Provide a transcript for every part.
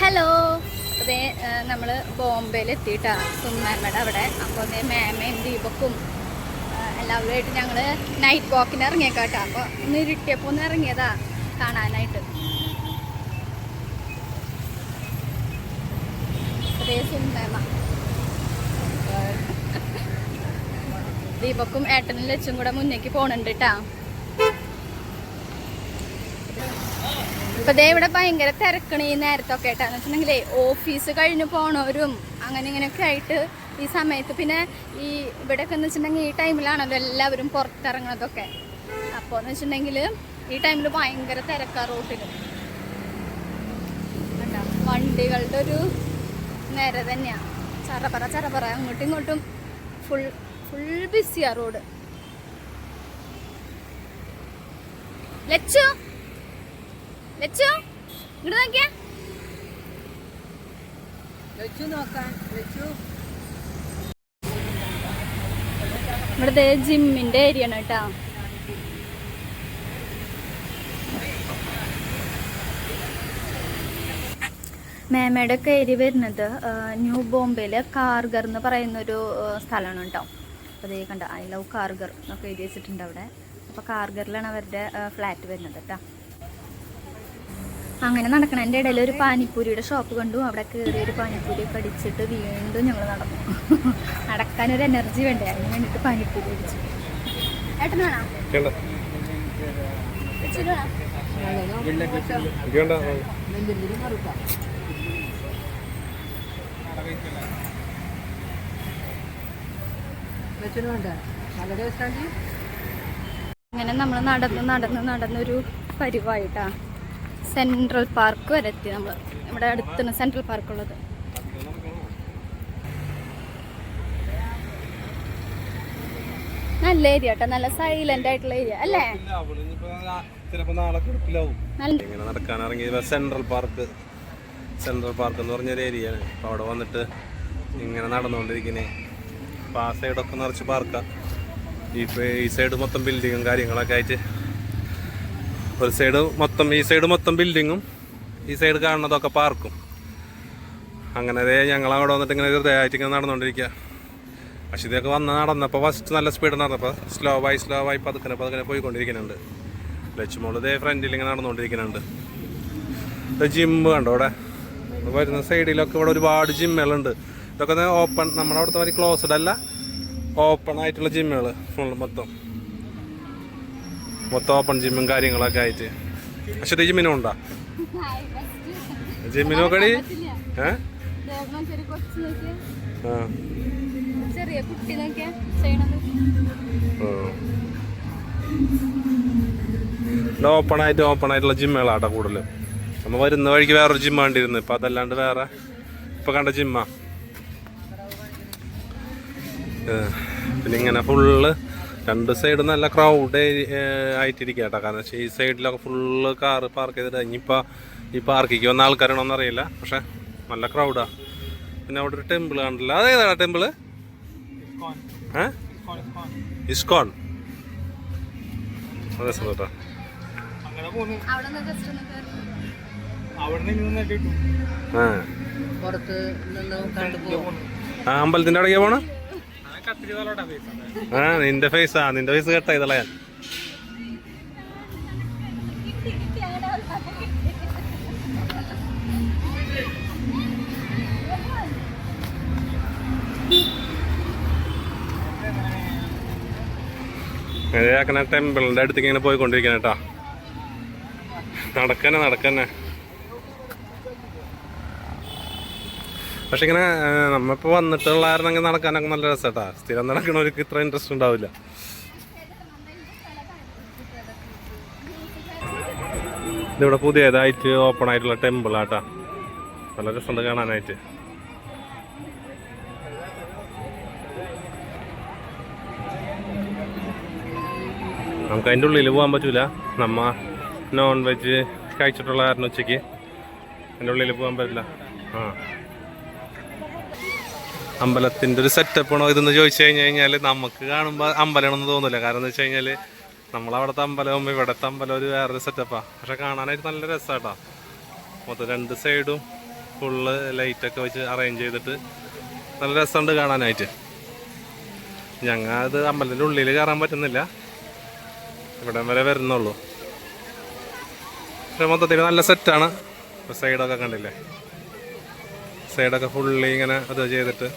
Hello. അതേ നമ്മൾ ബോംബെയിൽ എത്തിയിട്ടാണ് സുമ്മാമ്മയുടെ അവിടെ. അപ്പോൾ അതേ മാമയും ദീപക്കും എല്ലാവരും എല്ലാവരുമായിട്ട് ഞങ്ങൾ നൈറ്റ് വാക്കിന് ഇറങ്ങിയേക്കാട്ടോ. അപ്പോൾ ഇന്ന് ഇരുട്ടിയപ്പോൾ ഒന്ന് ഇറങ്ങിയതാ കാണാനായിട്ട്. അതേ സുമ്മേമ. ദീപക്കും ഏട്ടനും ലച്ചും കൂടെ മുന്നേക്ക് പോണുണ്ട് കേട്ടാ ഇപ്പൊ ദേ ഇവിടെ ഭയങ്കര തിരക്കണ ഈ നേരത്തൊക്കെ ആയിട്ടാന്ന് വെച്ചിട്ടുണ്ടെങ്കിലേ ഓഫീസ് കഴിഞ്ഞ് പോണവരും അങ്ങനെ ഇങ്ങനെയൊക്കെ ആയിട്ട് ഈ സമയത്ത്. പിന്നെ ഈ ഇവിടെയൊക്കെ എന്ന് വെച്ചിട്ടുണ്ടെങ്കിൽ ഈ ടൈമിലാണല്ലോ എല്ലാവരും പുറത്തിറങ്ങണതൊക്കെ. അപ്പോൾ എന്ന് വെച്ചിട്ടുണ്ടെങ്കിൽ ഈ ടൈമിൽ ഭയങ്കര തിരക്കാ റോട്ടിൽ? വണ്ടികളുടെ ഒരു നേരെ തന്നെയാ. ചറപറ ചറപറ. അങ്ങോട്ടും ഇങ്ങോട്ടും ഫുൾ ഫുൾ ബിസിയാ റോഡ്. ലച്ചു! ലച്ചു ഇങ്ങോട്ട് നോക്കിയാ. വെച്ചു നോക്കാൻ വെച്ചു. ഇവിടുത്തെ ജിമ്മിന്റെ ഏരിയ ആണ് കേട്ടോ. മേമയുടെ ഒക്കെ ഏരിയ വരുന്നത് ന്യൂ ബോംബെയിലെ കാർഗർ എന്ന് പറയുന്നൊരു സ്ഥലമാണ് കേട്ടോ. അപ്പോൾ അതേ കണ്ട ഐ ലവ് കാർഗർ എന്നൊക്കെ എഴുതി വെച്ചിട്ടുണ്ട് അവിടെ. അപ്പോൾ കാർഗറിലാണ് അവരുടെ ഫ്ലാറ്റ് വരുന്നത് കേട്ടോ. അങ്ങനെ നടക്കണതിന്റെ ഇടയിൽ ഒരു പാനിപ്പൂരിയുടെ ഷോപ്പ് കണ്ടു. അവിടെ കയറി ഒരു പാനിപ്പൂരി കടിച്ചിട്ട് അടിച്ചിട്ട് വീണ്ടും ഞങ്ങൾ നടന്നു. നടക്കാനൊരു എനർജി വേണ്ടേ? അതിന് വേണ്ടിയിട്ട് പാനിപ്പൂരി അടിച്ചു ടേസ്റ്റാണ്ടി അങ്ങനെ നമ്മൾ നടന്ന് നടന്ന് നടന്നൊരു പരിവായിട്ടാ. സെൻട്രൽ പാർക്ക് വരെ എത്തി നമ്മൾ ഇവിടെ അടുത്താണ് സെൻട്രൽ പാർക്ക് ഉള്ളത് നല്ല ഏരിയ കേട്ടോ. നല്ല സൈലന്റ് ആയിട്ടുള്ള ഏരിയ. അല്ലേ? ഇറങ്ങിയത് സെൻട്രൽ പാർക്ക് സെൻട്രൽ പാർക്ക് എന്ന് പറഞ്ഞൊരു ഏരിയയാണ്. അപ്പോൾ അവിടെ വന്നിട്ട് ഇങ്ങനെ നടന്നുകൊണ്ടിരിക്കുന്നത് അപ്പോൾ ആ സൈഡൊക്കെ നിറച്ച് പാർക്കാണ് ഇപ്പോൾ ഈ സൈഡ് മൊത്തം ബിൽഡിങ്ങും കാര്യങ്ങളൊക്കെ ആയിട്ട് ഒരു സൈഡ് മൊത്തം ഈ സൈഡ് മൊത്തം ബിൽഡിങ്ങും ഈ സൈഡ് കാണുന്നതൊക്കെ പാർക്കും അങ്ങനെ അതേ ഞങ്ങൾ അവിടെ വന്നിട്ട് ഇങ്ങനെ ഹൃദയമായിട്ട് ഇങ്ങനെ നടന്നുകൊണ്ടിരിക്കുക പക്ഷെ ഇതൊക്കെ വന്ന് നടന്നപ്പോൾ ഫസ്റ്റ് നല്ല സ്പീഡ് നടന്നപ്പോൾ സ്ലോ ആയി സ്ലോ ആയി പതുക്കനെ പതുക്കനെ പോയിക്കൊണ്ടിരിക്കുന്നുണ്ട്. ലച്ചുമോൾ ഇതേ ഫ്രണ്ടിൽ ഇങ്ങനെ നടന്നുകൊണ്ടിരിക്കുന്നുണ്ട് ജിമ്മ് കണ്ടോ ഇവിടെ വരുന്ന സൈഡിലൊക്കെ ഇവിടെ ഒരുപാട് ജിമ്മുകളുണ്ട് ഇതൊക്കെ ഓപ്പൺ നമ്മുടെ അവിടുത്തെ മാതിരി ക്ലോസ്ഡ് അല്ല ഓപ്പൺ ആയിട്ടുള്ള ജിമ്മുകൾ ഫുൾ മൊത്തം. മൊത്തം ഓപ്പൺ ജിമ്മും കാര്യങ്ങളൊക്കെ ആയിട്ട്. പക്ഷെ ജിമ്മിനും ഉണ്ടാ? ജിമ്മിനോ കടി ഏ? ചെറിയ ഓപ്പൺ ആയിട്ട് ഓപ്പൺ ആയിട്ടുള്ള ജിമ്മുകളാട്ടോ കൂടുതലും. നമ്മൾ വരുന്ന വഴിക്ക് വേറൊരു ജിമ്മ കണ്ടിരുന്നു. ഇപ്പം അതല്ലാണ്ട് വേറെ ഇപ്പം കണ്ട ജിമ്മ പിന്നെ ഇങ്ങനെ ഫുള്ള് രണ്ട് സൈഡ് നല്ല ക്രൗഡ് ആയിട്ടിരിക്കുക കേട്ടോ കാരണം വെച്ചാൽ ഈ സൈഡിലൊക്കെ ഫുള്ള് കാറ് പാർക്ക് ചെയ്തിട്ട് ഇനിയിപ്പോൾ ഈ പാർക്കിക്ക് വന്ന ആൾക്കാരാണോന്ന് അറിയില്ല. പക്ഷെ നല്ല ക്രൗഡാണ് പിന്നെ അവിടെ ഒരു ടെമ്പിൾ കണ്ടില്ല അതേതാണ് ടെമ്പിൾ ഏ? ഇസ്കോൺ. അതെ ആ. അമ്പലത്തിന്റെ അടയ്ക്ക് പോണ? ആ നിന്റെ ഫേസ് ആ നിന്റെ ഫേസ് കേട്ടാ ഇതള ഞാൻ ടെമ്പിളിന്റെ അടുത്തേക്ക് ഇങ്ങനെ പോയിക്കൊണ്ടിരിക്കണ കേട്ടാ നടക്കന്നെ നടക്കന്നെ. പക്ഷെ ഇങ്ങനെ നമ്മളിപ്പോൾ വന്നിട്ടുള്ളായിരുന്നെങ്കിൽ നടക്കാനൊക്കെ നല്ല രസമാട്ടാ സ്ഥിരം നടക്കണവർക്ക് ഇത്ര ഇൻട്രസ്റ്റ് ഉണ്ടാവില്ല. ഇതിവിടെ പുതിയതായിട്ട് ഓപ്പൺ ആയിട്ടുള്ള ടെമ്പിൾ ആട്ടാ. നല്ല രസമുണ്ട് കാണാനായിട്ട്. നമുക്ക് അതിന്റെ ഉള്ളിൽ പോകാൻ പറ്റൂല. നമ്മ നോൺ വെജ് കഴിച്ചിട്ടുള്ള കാരണം ഉച്ചയ്ക്ക്. അതിന്റെ ഉള്ളിൽ പോകാൻ പറ്റില്ല. ആ. അമ്പലത്തിന്റെ ഒരു സെറ്റപ്പ് ആണോ ഇതെന്ന് ചോദിച്ചു കഴിഞ്ഞ് കഴിഞ്ഞാൽ നമുക്ക് കാണുമ്പോൾ അമ്പലമാണെന്ന് തോന്നില്ല കാരണം എന്ന് വെച്ച് കഴിഞ്ഞാൽ നമ്മളവിടുത്തെ അമ്പലവും ഇവിടുത്തെ അമ്പലം ഒരു വേറൊരു സെറ്റപ്പാണ് പക്ഷെ കാണാനായിട്ട് നല്ല രസമാട്ടോ മൊത്തം രണ്ട് സൈഡും ഫുള്ള് ലൈറ്റൊക്കെ വെച്ച് അറേഞ്ച് ചെയ്തിട്ട് നല്ല രസമുണ്ട് കാണാനായിട്ട്. ഞങ്ങൾ അത് അമ്പലത്തിന്റെ ഉള്ളിൽ കയറാൻ പറ്റുന്നില്ല. ഇവിടെ വരെ വരുന്നുള്ളൂ. പക്ഷെ മൊത്തത്തിൽ നല്ല സെറ്റാണ് സൈഡൊക്കെ കണ്ടില്ലേ? സൈഡൊക്കെ ഫുള്ളി ഇങ്ങനെ അത് ചെയ്തിട്ട്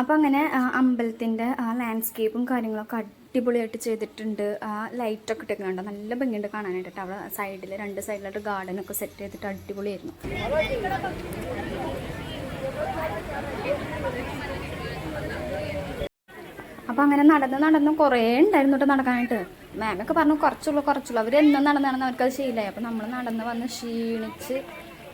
അപ്പോൾ അങ്ങനെ അമ്പലത്തിന്റെ ആ ലാൻഡ്സ്കേപ്പും കാര്യങ്ങളൊക്കെ അടിപൊളിയായിട്ട് ചെയ്തിട്ടുണ്ട്. ആ ലൈറ്റൊക്കെ ഇട്ടേക്കുന്നുണ്ട് നല്ല ഭംഗിയുണ്ട് കാണാനായിട്ട് ട്ടോ. അവിടെ സൈഡിൽ രണ്ട് സൈഡിലായിട്ട് ഗാർഡനൊക്കെ സെറ്റ് ചെയ്തിട്ട് അടിപൊളിയായിരുന്നു. അപ്പം അങ്ങനെ നടന്ന് നടന്ന് കുറേ ഉണ്ടായിരുന്നു കേട്ടോ നടക്കാനായിട്ട്. മാമൊക്കെ പറഞ്ഞു കുറച്ചുള്ളൂ കുറച്ചുള്ളൂ. അവർ എന്നും നടന്നാണെന്ന് നടന്ന് അവർക്കത് ശീലമായി അപ്പം നമ്മൾ നടന്ന് വന്ന് ക്ഷീണിച്ച്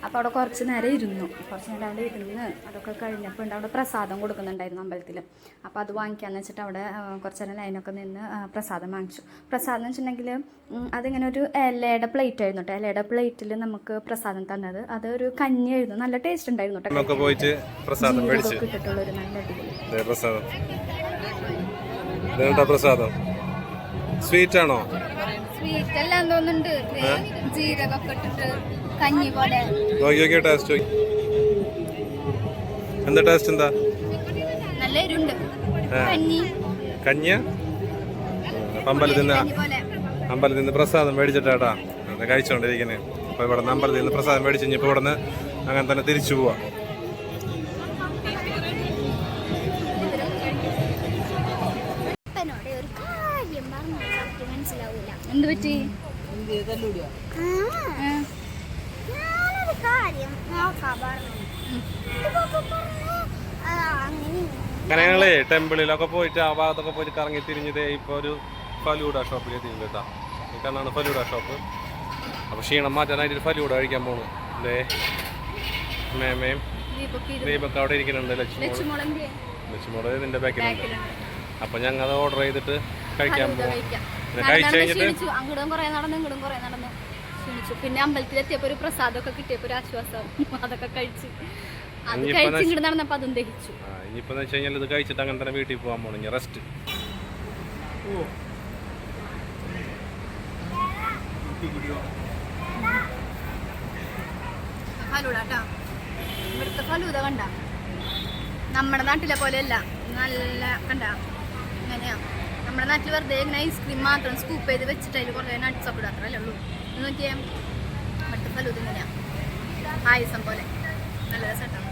അപ്പോൾ അവിടെ കുറച്ച് നേരം ഇരുന്നു. കുറച്ച് നേരം അവിടെ ഇരുന്ന് അതൊക്കെ കഴിഞ്ഞപ്പോൾ ഉണ്ട്. അവിടെ പ്രസാദം കൊടുക്കുന്നുണ്ടായിരുന്നു അമ്പലത്തിൽ അപ്പോൾ അത് വാങ്ങിക്കാന്ന് വെച്ചിട്ട് അവിടെ കുറച്ച് നേരം ലൈനൊക്കെ നിന്ന് പ്രസാദം വാങ്ങിച്ചു. പ്രസാദം എന്ന് വെച്ചിട്ടുണ്ടെങ്കിൽ അതിങ്ങനെ ഒരു ഇലയുടെ പ്ലേറ്റ് ആയിരുന്നു കേട്ടോ ഇലയുടെ പ്ലേറ്റിൽ നമുക്ക് പ്രസാദം തന്നത്. അത് ഒരു കഞ്ഞിയായിരുന്നു നല്ല ടേസ്റ്റ് ഉണ്ടായിരുന്നു കേട്ടോ കിട്ടിയിട്ടുള്ള പോയിട്ട് പ്രസാദം മേടിച്ച്. ഒരു നല്ല അടിപൊളി. ദേ പ്രസാദം. സ്വീറ്റ് ആണോ? സ്വീറ്റ് എല്ലാം തോന്നുന്നുണ്ട്. ജീരകമൊക്കെ ഇട്ടിട്ട് കഞ്ഞി പോലെ. നോക്കി നോക്കിയ ടേസ്റ്റ് നോക്കി. എന്താ ടേസ്റ്റ് എന്താ? നല്ല എരുണ്ട് കഞ്ഞി. കഞ്ഞിയ? അമ്പലത്തിൽ നിന്ന് അമ്പലത്തിൽ നിന്ന് പ്രസാദം മേടിച്ചിട്ടാട്ടാ. അത് കഴിച്ചോണ്ടിരിക്കുന്നത് അപ്പൊ ഇവിടെ നിന്ന് അമ്പലത്തിൽ നിന്ന് പ്രസാദം മേടിച്ച് ഇനിയിപ്പോ ഇവിടെ നിന്ന് അങ്ങനെ തന്നെ തിരിച്ചു പോവാ. എന്ത് പറ്റി? തല്ലൂടിയോ ഞങ്ങളേ ടെമ്പിളിലൊക്കെ പോയിട്ട് ആ ഭാഗത്തൊക്കെ പോയിട്ട് കറങ്ങി തിരിഞ്ഞത് ഇപ്പൊ ഒരു ഫലൂഡ ഷോപ്പിൽ എത്തിയിട്ടുണ്ട് കേട്ടാ. ഈ കണ്ണാണ് ഫലൂഡ ഷോപ്പ്. അപ്പൊ ക്ഷീണം മാറ്റാനായിട്ട് ഒരു ഫലൂഡ കഴിക്കാൻ പോണു. അല്ലേ മേമയും ദീപക്ക് അവിടെ ഇരിക്കുന്നുണ്ട് ലക്ഷ്മി ലക്ഷ്മി ഇതിന്റെ ബാക്കിലുണ്ട്. അപ്പൊ ഞങ്ങൾ അത് ഓർഡർ ചെയ്തിട്ട് കഴിക്കാൻ ഫലൂദ നടന്ന് കഴിഞ്ഞിട്ട് അങ്ങോട്ടും കുറെ നടന്നു ഇങ്ങോട്ടും കുറെ നടന്നു. ക്ഷീണിച്ചു. പിന്നെ അമ്പലത്തിലെത്തിയപ്പോ ഒരു പ്രസാദമൊക്കെ കിട്ടിയപ്പോ ഒരു ആശ്വാസം. അതൊക്കെ കഴിച്ച്. അത് കഴിച്ച് ഇങ്ങോട്ട് നടന്നപ്പോ അതും ദഹിച്ചു. ആ, ഇനിയിപ്പോ വെച്ച് കഴിഞ്ഞാൽ ഇത് കഴിച്ചിട്ട് അങ്ങനെ തന്നെ വീട്ടിൽ പോകാൻ പോകണം റെസ്റ്റ് ഫലൂദ കേട്ടോ ഇവിടുത്തെ ഫലൂദ കണ്ട? നമ്മുടെ നാട്ടിലെ പോലെയല്ല. നല്ല കണ്ട? ഇങ്ങനെയാ? നമ്മുടെ നാട്ടിൽ വെറുതെ ഇങ്ങനെ ഐസ്ക്രീം മാത്രം സ്കൂപ്പ് ചെയ്ത് വെച്ചിട്ട് അതിൽ കുറേ നട്ട്സ് ഒക്കെ ഇടും ഉള്ളൂ. എന്ന് നോക്കിയേ മറ്റു ഫലൂദ ഇങ്ങനെയാ പായസം പോലെ. നല്ല രസമാണ്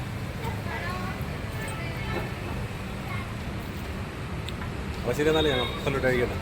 ശരി എന്നാലും ഞാൻ ഫലൂഡ കഴിക്കട്ടെ.